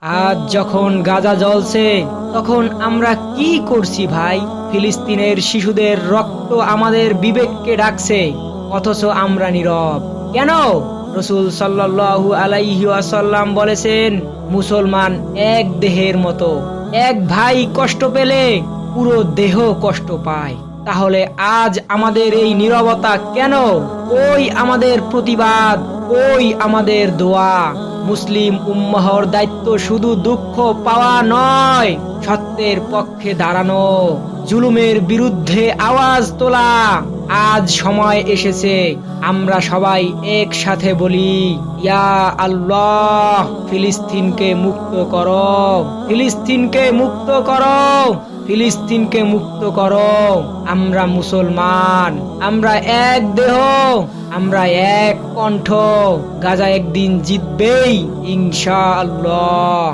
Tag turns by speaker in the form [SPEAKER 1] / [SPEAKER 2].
[SPEAKER 1] আজ যখন গাজা জ্বলছে, তখন আমরা কি করছি ভাই? ফিলিস্তিনের শিশুদের রক্ত আমাদের বিবেককে ডাকছে, অথচ আমরা নীরব। কেন? রসুল সাল্লাল্লাহু আলাইহি ওয়াসাল্লাম বলেছেন, মুসলমান এক দেহের মতো। এক ভাই কষ্ট পেলে পুরো দেহ কষ্ট পায়। তাহলে আজ আমাদের এই নীরবতা কেন? ওই আমাদের প্রতিবাদ। ওই আমাদের দোয়া। মুসলিম উম্মাহর দায়িত্ব শুধু দুঃখ পাওয়া নয়, সত্যের পক্ষে দাঁড়ানো, জুলুমের বিরুদ্ধে আওয়াজ তোলা। আজ সময় এসেছে, আমরা সবাই একসাথে বলি, ইয়া আল্লাহ, ফিলিস্তিনকে মুক্ত করো, ফিলিস্তিনকে মুক্ত করো, ফিলিস্তিনকে মুক্ত করো। আমরা মুসলমান, আমরা এক দেহ আমরা এক কণ্ঠ গাজা একদিন জিতবেই ইনশাআল্লাহ।